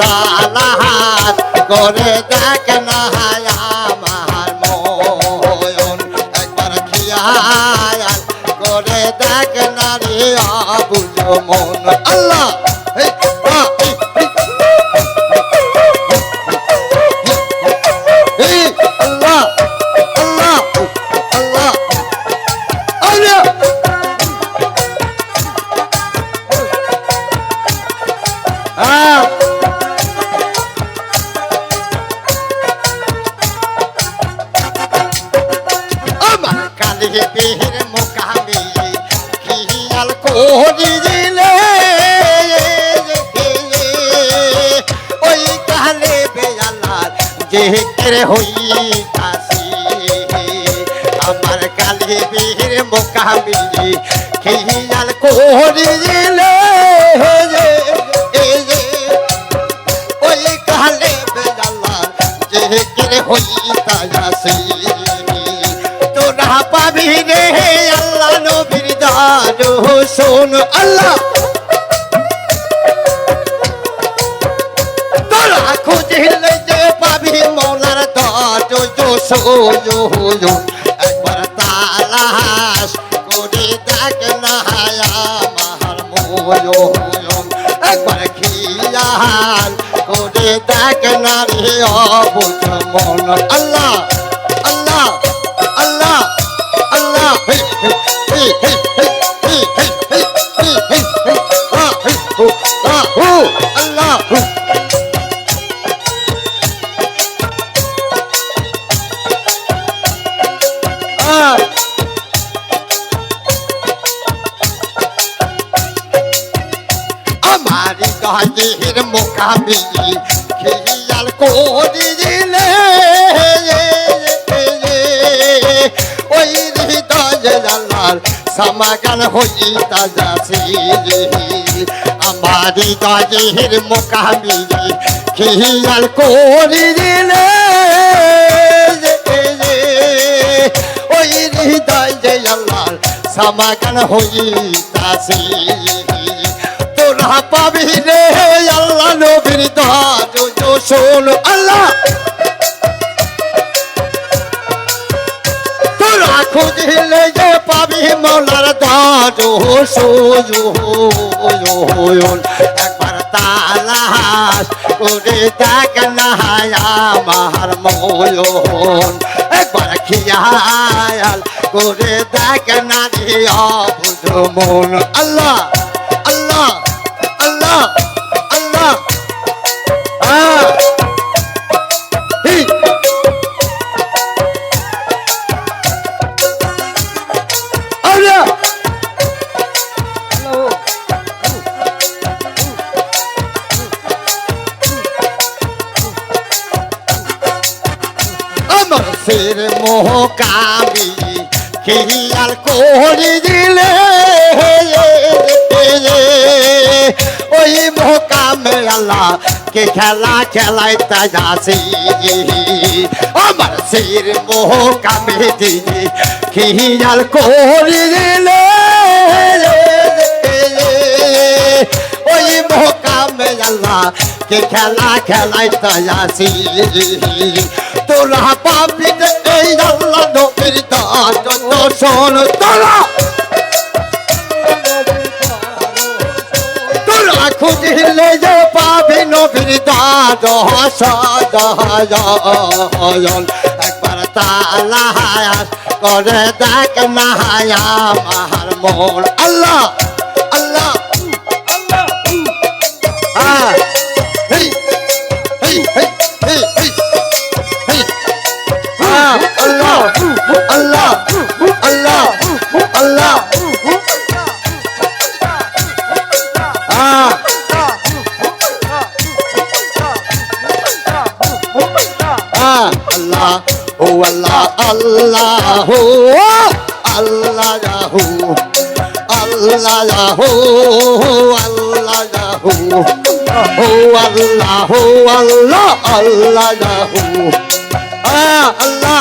তালাহাত করে দেখ না আমার ময়ন একবার খিয়াল করে দেখ না রে আবুজ মন। আল্লাহ! বেহের মোকামে খিয়াল করি দিলে ওই কালে বেয়ালার যে কেরে হইতাছি। আমার কালে বেহের মোকামে খিয়াল করি দিলে ওই কালে বেয়ালার কেরে হইতাছি। তোরা পাবি রে আল্লাহ নবীর দারু শোন আল্লাহ। তোরা খুঁজলে যে পাবি মৌলার দারু শোন একবার তালাশ করে দেখ না আমার ময়ন একবার খিয়াল করে দেখ না রে অবুঝ মন, আল্লাহ। আমারি দহের মোকাবি খেয়াল করিলে ওই হৃদয় জানার সমাগান হইতা যাসি আমারি দহের মোকাবি খেয়াল করিলে ওই হৃদয় জানার সমাগান হইতাসি তোরা পাবি রে আল্লাহ নবীর দাজ শোন আল্লাহ। তোরা খুঁজলে যে পাবি মলার দাজ একবার তালাশ করে দেখ না আমার ময়ন একবার খিয়াল করে দেখ না রে অবুধ মন। আল্লাহ আল্লাহ। আল্লাহ। আল্লাহ আমার ফের মোহ কাবি খেয়াল করে দিলে আল্লাহ, কে খেলা খেলায় তা যাচ্ছি আমার ফের মোহ কামে দিয়ে খেয়াল করে দিলে ওই মোহ কামে আল্লাহ, কে খেলা খেলায় তা যাচ্ছি তোরা পাবি যে এই আল্লাহ নবীর শোন তোরা তোরা খুঁজলে যে পাবি নবীর দান সদয়ন একবার তালাহাস করে দেখ না আমার মন। আল্লাহ আল্লাহ আহ হেই ও আল্লাহ আল্লাহ আল্লাহ যাহো আল্লাহ যাহো আল্লাহ যাহো ও আল্লাহ হো আল্লাহ আল্লাহ যাহো আল্লাহ